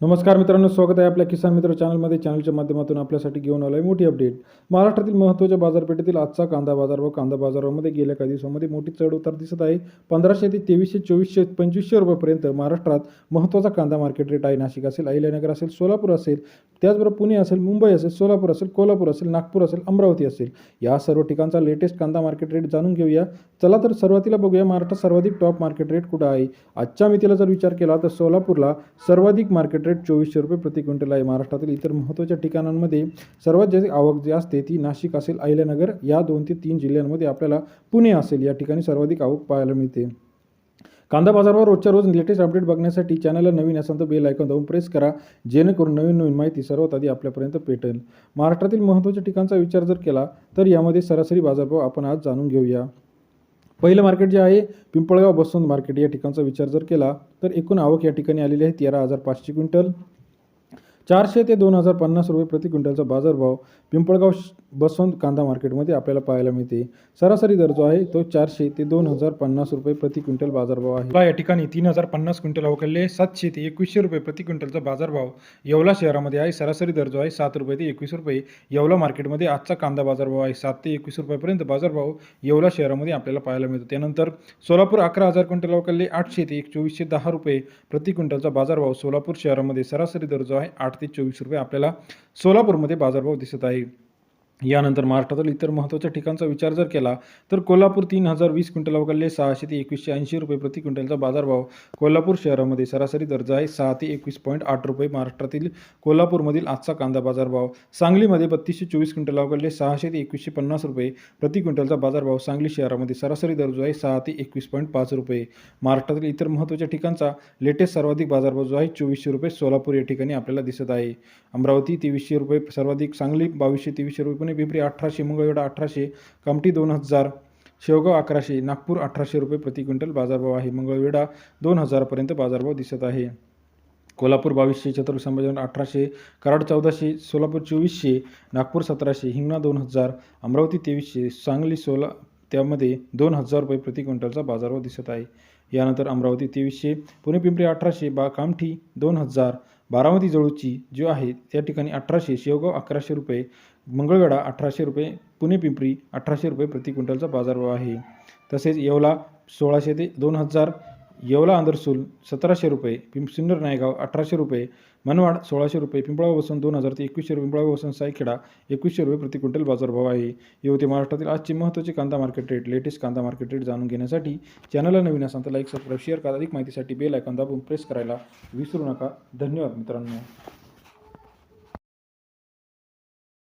नमस्कार मित्रांनो स्वागत आहे आपल्या किसान मित्र चॅनलमध्ये. चॅनलच्या माध्यमातून आपल्यासाठी घेऊन आलो आहे मोठी अपडेट. महाराष्ट्रातील महत्त्वाच्या बाजारपेठेतील आजचा कांदा बाजार व कांदा बाजारामध्ये गेल्या काही दिवसामध्ये मोठी चढ उतार दिसत आहे. पंधराशे ते तेवीसशे चोवीसशे पंचवीसशे रुपयापर्यंत महाराष्ट्रात महत्त्वाचा कांदा मार्केट रेट आहे. नाशिक असेल अहिल्यानगर असेल सोलापूर असेल त्याचबरोबर पुणे असेल मुंबई असेल सोलापूर असेल कोल्हापूर असेल नागपूर असेल अमरावती असेल. या सर्व ठिकाणचा लेटेस्ट कांदा मार्केट रेट जाणून घेऊया. चला तर सुरुवातीला बघूया महाराष्ट्रात सर्वाधिक टॉप मार्केट रेट कुठं आहे? आजच्या मितीला जर विचार केला तर सोलापूरला सर्वाधिक मार्केट रेट चोवीसशे रुपये प्रति क्विंटल आहे. महाराष्ट्रातील इतर महत्त्वाच्या ठिकाणांमध्ये सर्वात जास्त आवक जी असते ती नाशिक असेल अहिल्यानगर. या दोन ते तीन जिल्ह्यांमध्ये आपल्याला पुणे असेल या ठिकाणी सर्वाधिक आवक पाहायला मिळते. कांदा बाजारावर रोजच्या रोज लेटेस्ट अपडेट बघण्यासाठी चॅनलला नवीन असाल तर बेल ऐकून दाबून प्रेस करा जेणेकरून नवीन नवीन माहिती सर्वात आधी आपल्यापर्यंत पेटेल महाराष्ट्रातील महत्त्वाच्या ठिकाणचा विचार जर केला तर यामध्ये सरासरी बाजारभाव आपण आज जाणून घेऊया. पहिलं मार्केट जे आहे पिंपळगाव बसवंत मार्केट या ठिकाणचा विचार जर केला तर एकूण आवक या ठिकाणी आलेली आहे तेरा हजार पाचशे क्विंटल. चारशे ते दोन हजार पन्नास रुपये प्रति क्विंटलचा बाजारभाव पिंपळगाव बसवंत कांदा मार्केटमध्ये आपल्याला पाहायला मिळते. सरासरी दर जो आहे तो चारशे ते दोन हजार पन्नास रुपये प्रति क्विंटल बाजारभाव आहे. या ठिकाणी तीन हजार पन्नास क्विंटल अवकलले सातशे ते एकवीसशे रुपये प्रति क्विंटलचा बाजारभाव येवला शहरामध्ये आहे. सरासरी दर जो आहे सात रुपये ते एकवीस रुपये येवला मार्केटमध्ये आजचा कांदा बाजारभाव आहे. सात ते एकवीस रुपयापर्यंत बाजारभाव येवला शहरामध्ये आपल्याला पाहायला मिळतो. त्यानंतर सोलापूर अकरा हजार क्विंटल अवकलले आठशे ते एक चोवीसशे दहा रुपये प्रति क्विंटलचा बाजारभाव सोलापूर शहरामध्ये सरासरी दर जो आहे आठ ते चोवीस रुपये आपल्याला सोलापूरमध्ये बाजारभाव दिसत आहे. यानंतर महाराष्ट्रातील इतर महत्त्वाच्या ठिकाणचा विचार जर केला तर कोल्हापूर तीन हजार वीस क्विंटल अवघडले सहाशे ते एकवीसशे ऐंशी रुपये प्रति क्विंटलचा बाजारभाव कोल्हापूर शहरामध्ये सरासरी दर्जा आहे सहा ते एकवीस पॉईंट आठ रुपये. महाराष्ट्रातील कोल्हापूरमधील आजचा कांदा बाजारभाव सांगलीमध्ये बत्तीसशे चोवीस क्विंटल अवघडले सहाशे ते एकवीसशे पन्नास रुपये प्रति क्विंटलचा बाजारभाव सांगली शहरामध्ये सरासरी दर्जा आहे सहा ते एकवीस पॉईंट पाच रुपये. महाराष्ट्रातील इतर महत्त्वाच्या ठिकाणचा लेटेस्ट सर्वाधिक बाजारभाव जो आहे चोवीसशे रुपये सोलापूर या ठिकाणी आपल्याला दिसत आहे. अमरावती तेवीसशे रुपये सर्वाधिक सांगली बावीसशे तेवीसशे रुपये पुणे पिंपरी अठराशे मंगळवेढा अठराशे कामठी दोन हजार शेवगाव अकराशे नागपूर अठराशे रुपये प्रति क्विंटल बाजारभाव आहे. मंगळवेढा दोन हजारपर्यंत बाजारभाव दिसत आहे. कोल्हापूर बावीसशे छत्रपती संभाजीनगर अठराशे कराड चौदाशे सोलापूर चोवीसशे नागपूर सतराशे हिंगणा दोन हजार अमरावती तेवीसशे सांगली सोला त्यामध्ये दोन हजार रुपये प्रति क्विंटलचा बाजारभाव दिसत आहे. यानंतर अमरावती तेवीसशे पुणे पिंपरी अठराशे बा कामठी दोन हजार बारामती जळूची जो आहे त्या ठिकाणी अठराशे शेवगाव अकराशे रुपये मंगळवेढा अठराशे रुपये पुणे पिंपरी अठराशे रुपये प्रति क्विंटलचा बाजारभाव आहे. तसेच येवला सोळाशे ते दोन हजार येवला आंदरसूल सतराशे रुपये पिंप सिन्नर नायगाव अठराशे रुपये मनवाड सोळाशे रुपये पिंपळा वसन दोन हजार ते एकवीसशे रुपये पिंपळा वसन सायखेडा एकवीसशे रुपये प्रति क्विंटल बाजारभाव आहे. हे महाराष्ट्रातील आजची महत्त्वाची कांदा मार्केट रेट लेटेस्ट कांदा मार्केट रेट जाणून घेण्यासाठी चॅनलला नवीन असाल तर लाईक सबस्क्राईब शेअर करा. अधिक माहितीसाठी बेल आयकॉन दाबून प्रेस करायला विसरू नका. धन्यवाद मित्रांनो.